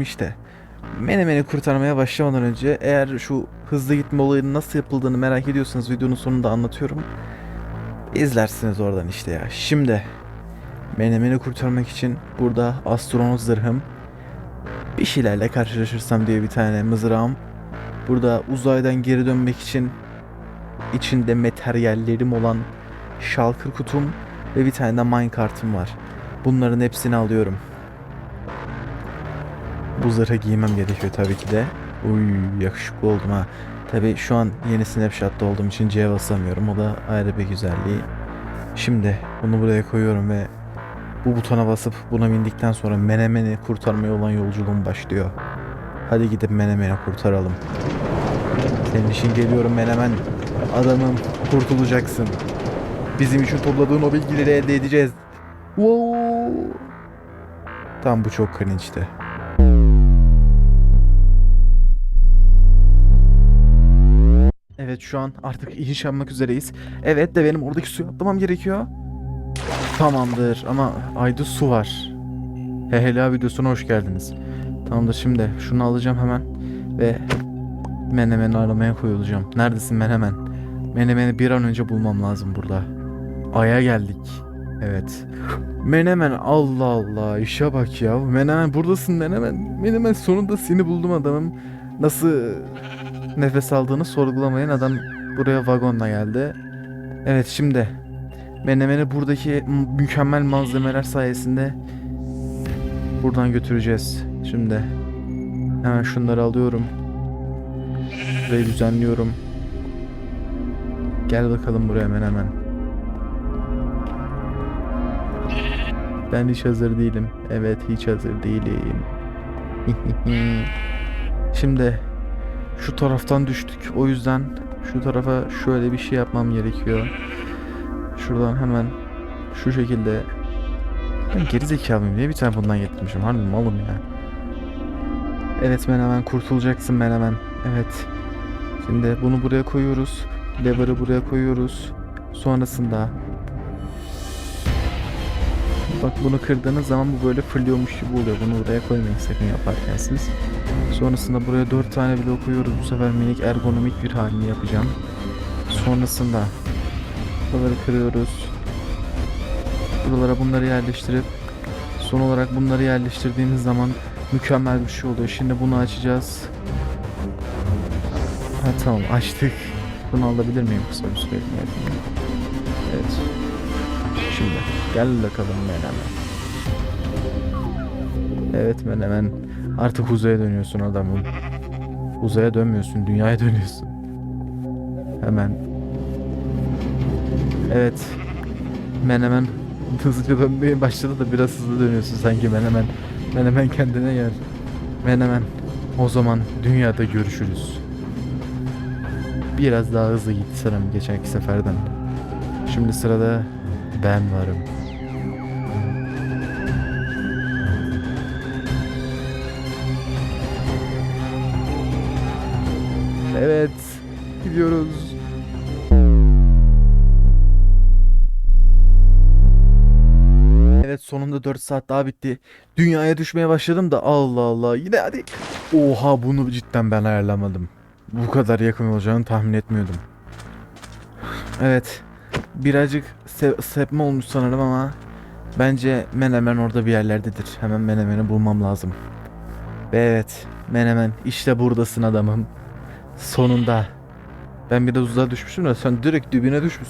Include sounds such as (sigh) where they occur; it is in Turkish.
işte. Menemen'i kurtarmaya başlamadan önce eğer şu hızlı gitme olayının nasıl yapıldığını merak ediyorsanız videonun sonunda anlatıyorum. İzlersiniz oradan işte ya. Şimdi Menemen'i kurtarmak için burada astronot zırhım, bir şeylerle karşılaşırsam diye bir tane mızrağım. Burada uzaydan geri dönmek için içinde materyallerim olan şalkır kutum ve bir tane de minecart'ım var. Bunların hepsini alıyorum. Bu zırhı giymem gerekiyor tabii ki de. Uy yakışıklı oldum ha. Tabii şu an yeni snapshot'ta olduğum için C'ye basamıyorum. O da ayrı bir güzelliği. Şimdi bunu buraya koyuyorum ve bu butona basıp buna bindikten sonra Menemen'i kurtarmaya olan yolculuğum başlıyor. Hadi gidip Menemen'i kurtaralım. Senin için geliyorum Menemen. Adamım kurtulacaksın. Bizim için topladığın o bilgileri elde edeceğiz. Wow. Tam bu çok cringe'ti. Evet şu an artık iş yapmak üzereyiz. Evet de benim oradaki suyu atlamam gerekiyor. Tamamdır ama ayda su var. Hehela videosuna hoş geldiniz. Tamamdır şimdi şunu alacağım hemen ve Menemen'i aramaya koyulacağım. Neredesin Menemen? Menemen'i bir an önce bulmam lazım burada. Ay'a geldik. Evet. Menemen Allah Allah işe bak ya. Menemen buradasın Menemen. Menemen sonunda seni buldum adamım. Nasıl nefes aldığını sorgulamayan adam buraya vagonla geldi. Evet şimdi Menemen'i buradaki mükemmel malzemeler sayesinde buradan götüreceğiz. Şimdi hemen şunları alıyorum. Burayı düzenliyorum. Gel bakalım buraya Menemen. Ben hiç hazır değilim. Evet hiç hazır değilim. (laughs) Şimdi şu taraftan düştük. O yüzden şu tarafa şöyle bir şey yapmam gerekiyor. Şuradan hemen şu şekilde ben geri zekalıyım diye bir tane bundan getirmişim. Harbi malım ya. Evet Menemen kurtulacaksın Menemen. Evet. Şimdi bunu buraya koyuyoruz. Lever'ı buraya koyuyoruz. Sonrasında Bak bunu kırdığınız zaman bu böyle fırlıyormuş gibi oluyor. Bunu buraya koymayın sakın yaparken siz. Sonrasında buraya 4 tane blok koyuyoruz. Bu sefer minik ergonomik bir halini yapacağım. Sonrasında buraları kırıyoruz. Buralara bunları yerleştirip son olarak bunları yerleştirdiğimiz zaman mükemmel bir şey oluyor. Şimdi bunu açacağız. Ha tamam açtık. Bunu alabilir miyim kısa bir süreliğine? Evet. Şimdi gel bakalım Menemen. Evet Menemen. Artık uzaya dönüyorsun adamım. Uzaya dönmüyorsun, dünyaya dönüyorsun. Hemen. Evet. Menemen (laughs) hızlıca dönmeye başladı da biraz hızlı dönüyorsun sanki Menemen. Menemen kendine gel. Menemen. O zaman dünyada görüşürüz. Biraz daha hızlı gitti sanırım geçenki seferden. Şimdi sırada ben varım. Evet. Gidiyoruz. Evet sonunda 4 saat daha bitti. Dünyaya düşmeye başladım da Allah Allah. Yine hadi. Oha bunu cidden ben ayarlamadım. Bu kadar yakın olacağını tahmin etmiyordum. Evet. Birazcık se- sepme olmuş sanırım ama bence Menemen orada bir yerlerdedir. Hemen Menemen'i bulmam lazım. Ve evet Menemen işte buradasın adamım. Sonunda. Ben biraz uzağa düşmüşüm de sen direkt dibine düşmüşsün.